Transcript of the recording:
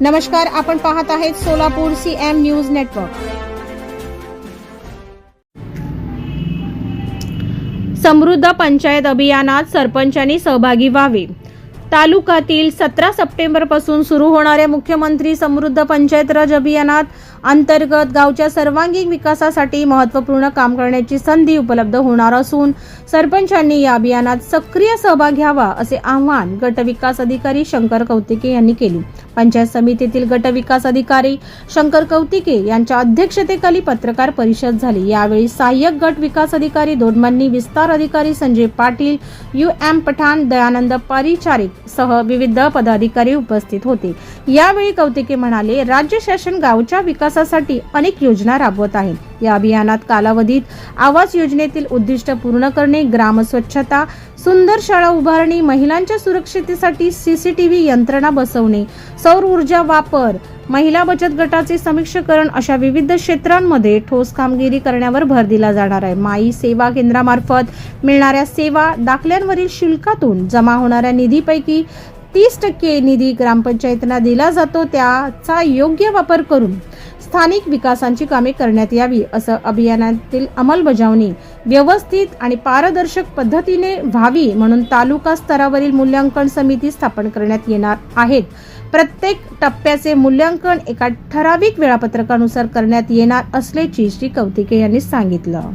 नमस्कार आपण पाहत आहेत Solapur C M news network समृद्ध पंचायत अभियानात सरपंचांनी सहभागी व्हावे. तालुक्यातील सतरा सप्टेंबरपासून सुरू होणाऱ्या मुख्यमंत्री समृद्ध पंचायत राज अभियानात अंतर्गत गावच्या सर्वांगीण विकासासाठी महत्त्वपूर्ण काम करण्याची संधी उपलब्ध होणार असून सरपंचांनी या अभियानात सक्रिय सहभाग घ्यावा असे आवाहन गट विकास अधिकारी शंकर कौतिके यांनी केले. पंचायत समितीतील गट विकास अधिकारी शंकर कौतिके यांच्या अध्यक्षतेखाली पत्रकार परिषद झाली. यावेळी सहाय्यक गट विकास अधिकारी दोडमन्नी विस्तार अधिकारी संजय पाटील यू एम पठाण दयानंद परिचारिक सह विविध पदाधिकारी उपस्थित होते. यावेळी कौतिके म्हणाले राज्य शासन गावच्या विकास विकासासाठी अनेक योजना राबवत आहेत. या अभियानात कालावधीत आवास योजनेतील उद्दिष्ट पूर्ण करणे ग्राम स्वच्छता सुंदर शाळा उभारणी महिलांच्या सुरक्षितेसाठी सीसीटीव्ही यंत्रणा बसवणे सौर ऊर्जा वापर महिला बचत गटाचे समीक्षकरण अशा विविध क्षेत्रांमध्ये ठोस कामगिरी करण्यावर भर दिला जाणार आहे. माई सेवा केंद्रामार्फत मिळणाऱ्या सेवा दाखल्यांवरील शुल्कातून जमा होणाऱ्या निधीपैकी तीस टक्के निधी ग्रामपंचायतींना दिला जातो. त्याचा योग्य वापर करून स्थानिक विकासांची कामे करण्यात यावी असं अभियानातील अंमलबजावणी व्यवस्थित आणि पारदर्शक पद्धतीने व्हावी म्हणून तालुका स्तरावरील मूल्यांकन समिती स्थापन करण्यात येणार आहेत. प्रत्येक टप्प्याचे मूल्यांकन एका ठराविक वेळापत्रकानुसार करण्यात येणार असल्याची श्री कौतिके यांनी सांगितलं.